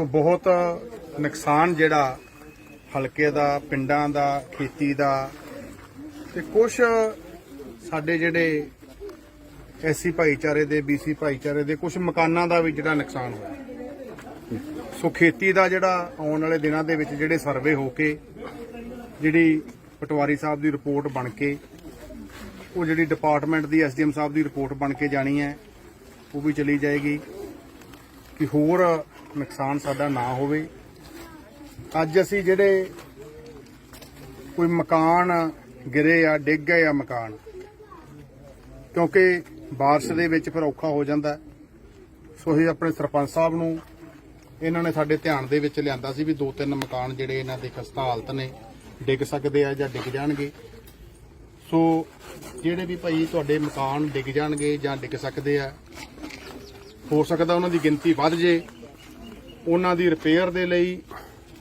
ਸੋ ਬਹੁਤ ਨੁਕਸਾਨ ਜਿਹੜਾ ਹਲਕੇ ਦਾ, ਪਿੰਡਾਂ ਦਾ, ਖੇਤੀ ਦਾ ਤੇ ਕੁਝ ਸਾਡੇ ਜਿਹੜੇ ਐਸੀ ਭਾਈਚਾਰੇ ਦੇ, ਬੀਸੀ ਭਾਈਚਾਰੇ ਦੇ ਕੁਝ ਮਕਾਨਾਂ ਦਾ ਵੀ ਜਿਹੜਾ ਨੁਕਸਾਨ ਹੋਇਆ। ਸੋ ਖੇਤੀ ਦਾ ਜਿਹੜਾ ਆਉਣ ਵਾਲੇ ਦਿਨਾਂ ਦੇ ਵਿੱਚ ਜਿਹੜੇ ਸਰਵੇ ਹੋ ਕੇ, ਜਿਹੜੀ ਪਟਵਾਰੀ ਸਾਹਿਬ ਦੀ ਰਿਪੋਰਟ ਬਣ ਕੇ, ਉਹ ਜਿਹੜੀ ਡਿਪਾਰਟਮੈਂਟ ਦੀ ਐਸਡੀਐਮ ਸਾਹਿਬ ਦੀ ਰਿਪੋਰਟ ਬਣ ਕੇ ਜਾਣੀ ਹੈ, ਉਹ ਵੀ ਚਲੀ ਜਾਏਗੀ। ਕਿ ਹੋਰ ਨੁਕਸਾਨ ਸਾਡਾ ਨਾ ਹੋਵੇ। ਅੱਜ ਅਸੀਂ ਜਿਹੜੇ ਕੋਈ ਮਕਾਨ ਗਿਰੇ ਆ, ਡਿੱਗ ਗਏ ਆ ਮਕਾਨ, ਕਿਉਂਕਿ ਬਾਰਿਸ਼ ਦੇ ਵਿੱਚ ਫਿਰ ਔਖਾ ਹੋ ਜਾਂਦਾ। ਸੋ ਅਸੀਂ ਆਪਣੇ ਸਰਪੰਚ ਸਾਹਿਬ ਨੂੰ ਇਹਨਾਂ ਨੇ ਸਾਡੇ ਧਿਆਨ ਦੇ ਵਿੱਚ ਲਿਆਂਦਾ ਸੀ ਵੀ ਦੋ ਤਿੰਨ ਮਕਾਨ ਜਿਹੜੇ ਇਹਨਾਂ ਦੇ ਖਸਤਾ ਹਾਲਤ ਨੇ, ਡਿੱਗ ਸਕਦੇ ਆ ਜਾਂ ਡਿੱਗ ਜਾਣਗੇ। ਸੋ ਜਿਹੜੇ ਵੀ ਭਾਈ ਤੁਹਾਡੇ ਮਕਾਨ ਡਿੱਗ ਜਾਣਗੇ ਜਾਂ ਡਿੱਗ ਸਕਦੇ ਆ, ਹੋ ਸਕਦਾ ਉਹਨਾਂ ਦੀ ਗਿਣਤੀ ਵੱਧ ਜੇ। ਉਹਨਾਂ ਦੀ ਰਿਪੇਅਰ ਦੇ ਲਈ,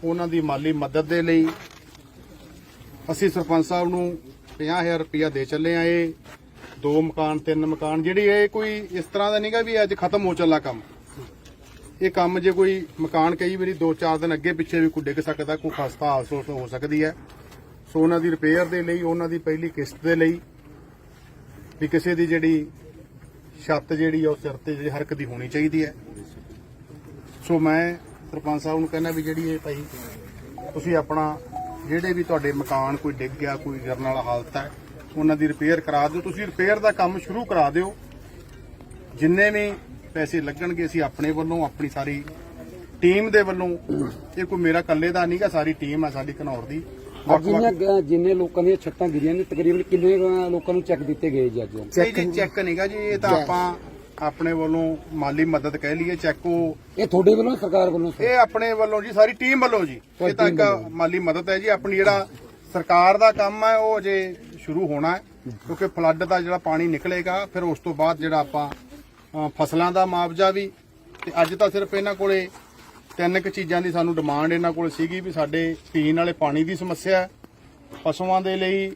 ਉਹਨਾਂ ਦੀ ਮਾਲੀ ਮਦਦ ਦੇ ਲਈ ਅਸੀਂ ਸਰਪੰਚ ਸਾਹਿਬ ਨੂੰ 50000 ਰੁਪਇਆ ਦੇ ਚੱਲੇ ਆ ਇਹ। ਦੋ ਮਕਾਨ, ਤਿੰਨ ਮਕਾਨ, ਜਿਹੜੀ ਇਹ ਕੋਈ ਇਸ ਤਰ੍ਹਾਂ ਦਾ ਨਹੀਂਗਾ ਵੀ ਅੱਜ ਖਤਮ ਹੋ ਚੱਲਾ ਕੰਮ। ਇਹ ਕੰਮ ਜੇ ਕੋਈ ਮਕਾਨ ਕਈ ਵਾਰੀ 2-4 ਦਿਨ ਅੱਗੇ ਪਿੱਛੇ ਵੀ ਕੋਈ ਡਿੱਗ ਸਕਦਾ, ਕੋਈ ਖਸਤਾ ਹਾਦਸਾ ਹੋ ਸਕਦੀ ਹੈ। ਸੋ ਉਹਨਾਂ ਦੀ ਰਿਪੇਅਰ ਦੇ ਲਈ, ਉਹਨਾਂ ਦੀ ਪਹਿਲੀ ਕਿਸ਼ਤ ਦੇ ਲਈ ਵੀ ਕਿਸੇ ਦੀ ਜਿਹੜੀ ਛੱਤ ਜਿਹੜੀ ਆ, ਉਹ ਸਿਰ ਤੇ ਜਿਹੜੀ ਹਰਕਤ ਦੀ ਹੋਣੀ ਚਾਹੀਦੀ ਹੈ। ਸੋ ਮੈਂ ਸਰਪੰਚ ਸਾਹਿਬ ਨੂੰ ਕਹਿੰਦਾ ਵੀ ਜਿਹੜੀ ਇਹ ਭਾਈ ਤੁਸੀਂ ਆਪਣਾ ਜਿਹੜੇ ਵੀ ਤੁਹਾਡੇ ਮਕਾਨ ਕੋਈ ਡਿੱਗ ਗਿਆ ਕੋਈ ਗਿਰਨ ਵਾਲਾ ਹਾਲਤ ਹੈ ਉਹਨਾਂ ਦੀ ਰਿਪੇਅਰ ਕਰਾ ਦਿਓ। ਤੁਸੀਂ ਰਿਪੇਅਰ ਦਾ ਕੰਮ ਸ਼ੁਰੂ ਕਰਾ ਦਿਓ। ਜਿੰਨੇ ਵੀ ਪੈਸੇ ਲੱਗਣਗੇ ਅਸੀਂ ਆਪਣੇ ਵੱਲੋਂ ਆਪਣੀ ਸਾਰੀ ਟੀਮ ਦੇ ਵੱਲੋਂ। ਇਹ ਕੋਈ ਮੇਰਾ ਇਕੱਲੇ ਦਾ ਨਹੀਂਗਾ ਸਾਰੀ ਟੀਮ ਹੈ ਸਾਡੀ ਘਨੌਰ ਦੀ। ਜਿੰਨੇ ਜਿੰਨੇ ਲੋਕਾਂ ਦੀਆਂ ਛੱਤਾਂ ਗਿਰੀਆਂ ਨੇ ਤਕਰੀਬਨ ਕਿੰਨੇ ਲੋਕਾਂ ਨੂੰ ਚੈੱਕ ਦਿੱਤੇ ਗਏ ਜੀ ਅੱਜ? ਚੈੱਕ ਨਹੀਂਗਾ ਜੀ ਇਹ ਤਾਂ ਆਪਾਂ ਆਪਣੇ ਵੱਲੋਂ ਮਾਲੀ ਮਦਦ ਕਹਿ ਲਈਏ ਚੈੱਕ ਉਹ ਇਹ ਤੁਹਾਡੇ ਵੱਲੋਂ ਸਰਕਾਰ ਵੱਲੋਂ? ਇਹ ਆਪਣੇ ਵੱਲੋਂ ਜੀ ਸਾਰੀ ਟੀਮ ਵੱਲੋਂ ਜੀ ਇਹ ਤਾਂ ਇੱਕ ਮਾਲੀ ਮਦਦ ਹੈ ਜੀ ਆਪਣੀ ਜਿਹੜਾ ਸਰਕਾਰ ਦਾ ਕੰਮ ਹੈ ਉਹ ਅਜੇ ਸ਼ੁਰੂ ਹੋਣਾ ਹੈ ਕਿਉਂਕਿ ਫਲੱਡ ਦਾ ਜਿਹੜਾ ਪਾਣੀ ਨਿਕਲੇਗਾ ਫਿਰ ਉਸ ਤੋਂ ਬਾਅਦ ਜਿਹੜਾ ਆਪਾਂ ਫਸਲਾਂ ਦਾ ਮੁਆਵਜ਼ਾ ਵੀ ਤੇ ਅੱਜ ਤਾਂ ਸਿਰਫ ਇਹਨਾਂ ਕੋਲੇ ਤਿੰਨ ਕੁ ਚੀਜ਼ਾਂ ਦੀ ਸਾਨੂੰ ਡਿਮਾਂਡ ਇਹਨਾਂ ਕੋਲੇ ਸੀਗੀ ਵੀ ਸਾਡੇ ਪੀਣ ਵਾਲੇ ਪਾਣੀ ਦੀ ਸਮੱਸਿਆ ਪਸ਼ੂਆਂ ਦੇ ਲਈ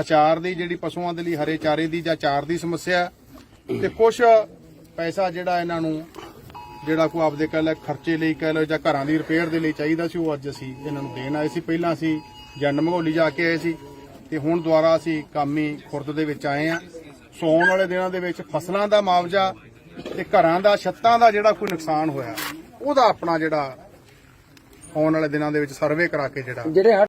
ਅਚਾਰ ਦੀ ਜਿਹੜੀ ਪਸ਼ੂਆਂ ਦੇ ਲਈ ਹਰੇ ਚਾਰੇ ਦੀ ਜਾਂ ਚਾਰ ਦੀ ਸਮੱਸਿਆ ਤੇ ਕੁਝ ਪੈਸਾ ਜਿਹੜਾ ਇਹਨਾਂ ਨੂੰ, ਜਿਹੜਾ ਕੋ ਆਪਦੇ ਕਹਿ ਲੈ ਖਰਚੇ ਲਈ ਕਹਿ ਲਓ ਜਾਂ ਘਰਾਂ ਦੀ ਰਿਪੇਅਰ ਦੇ ਲਈ ਚਾਹੀਦਾ ਸੀ, ਉਹ ਅੱਜ ਅਸੀਂ ਇਹਨਾਂ ਨੂੰ ਦੇਣ ਆਏ ਸੀ। ਪਹਿਲਾਂ ਅਸੀਂ ਜੰਡ ਮਗੋਲੀ ਜਾ ਕੇ ਆਏ ਸੀ ਤੇ ਹੁਣ ਦੁਬਾਰਾ ਅਸੀਂ ਕਾਮੀ ਖੁਰਦ ਦੇ ਵਿੱਚ ਆਏ ਆ ਸੌਣ ਵਾਲੇ ਦਿਨਾਂ ਦੇ ਵਿੱਚ ਫਸਲਾਂ ਦਾ ਮੁਆਵਜ਼ਾ ਤੇ ਘਰਾਂ ਦਾ, ਛੱਤਾਂ ਦਾ ਜਿਹੜਾ ਕੋਈ ਨੁਕਸਾਨ ਹੋਇਆ, ਉਹਦਾ ਆਪਣਾ ਜਿਹੜਾ ਆਉਣ ਵਾਲੇ ਦਿਨਾਂ ਦੇ ਵਿੱਚ ਸਰਵੇ ਕਰਾ ਕੇ ਜਿਹੜਾ